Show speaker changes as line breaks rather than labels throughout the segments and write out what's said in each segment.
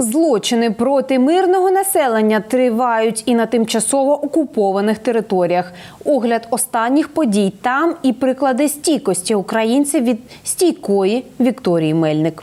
Злочини проти мирного населення тривають і на тимчасово окупованих територіях. Огляд останніх подій там і приклади стійкості українців від стійкої Вікторії Мельник.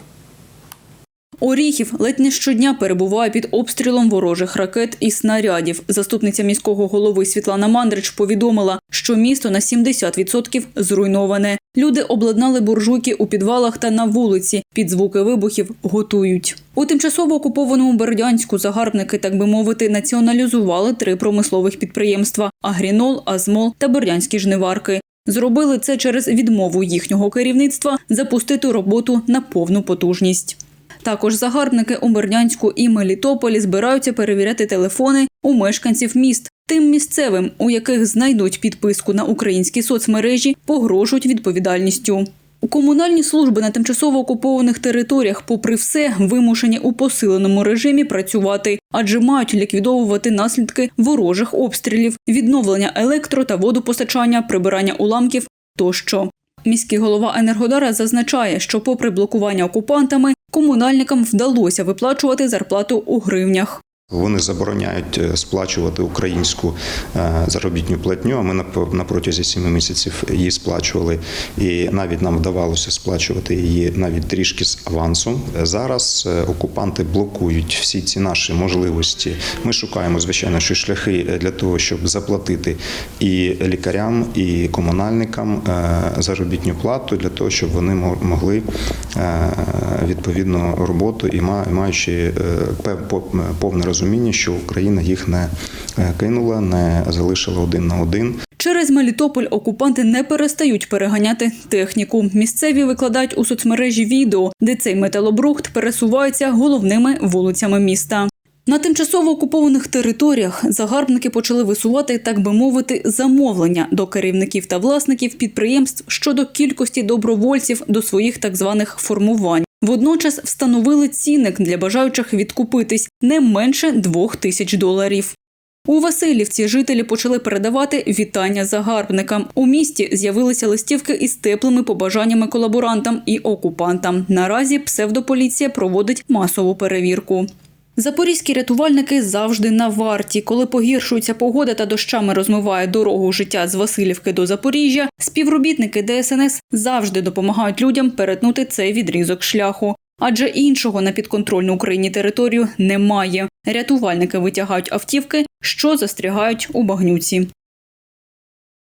Оріхів ледь не щодня перебуває під обстрілом ворожих ракет і снарядів. Заступниця міського голови Світлана Мандрич повідомила, що місто на 70% зруйноване. Люди обладнали буржуйки у підвалах та на вулиці. Під звуки вибухів готують. У тимчасово окупованому Бердянську загарбники, так би мовити, націоналізували три промислових підприємства: Агрінол, Азмол та Бердянські жниварки. Зробили це через відмову їхнього керівництва запустити роботу на повну потужність. Також загарбники у Бердянську і Мелітополі збираються перевіряти телефони у мешканців міст. Тим місцевим, у яких знайдуть підписку на українські соцмережі, погрожують відповідальністю. У комунальні служби на тимчасово окупованих територіях, попри все, вимушені у посиленому режимі працювати, адже мають ліквідовувати наслідки ворожих обстрілів, відновлення електро та водопостачання, прибирання уламків тощо. Міський голова Енергодара зазначає, що, попри блокування окупантами, комунальникам вдалося виплачувати зарплату у гривнях.
Вони забороняють е, сплачувати українську е, заробітну платню. А ми на протязі семи місяців її сплачували, і навіть нам вдавалося сплачувати її навіть трішки з авансом. Зараз е, окупанти блокують всі ці наші можливості. Ми шукаємо звичайно, що шляхи для того, щоб заплатити і лікарям, і комунальникам заробітну плату для того, щоб вони могли відповідну роботу і маючи повне розуміння, що Україна їх не кинула, не залишила один на один.
Через Мелітополь окупанти не перестають переганяти техніку. Місцеві викладають у соцмережі відео, де цей металобрухт пересувається головними вулицями міста. На тимчасово окупованих територіях загарбники почали висувати, так би мовити, замовлення до керівників та власників підприємств щодо кількості добровольців до своїх так званих формувань. Водночас встановили цінник для бажаючих відкупитись не менше двох тисяч доларів. У Васильівці жителі почали передавати вітання загарбникам. У місті з'явилися листівки із теплими побажаннями колаборантам і окупантам. Наразі псевдополіція проводить масову перевірку. Запорізькі рятувальники завжди на варті. Коли погіршується погода та дощами розмиває дорогу життя з Васильівки до Запоріжжя, співробітники ДСНС завжди допомагають людям перетнути цей відрізок шляху. Адже іншого на підконтрольну Україні територію немає. Рятувальники витягають автівки, що застрягають у багнюці.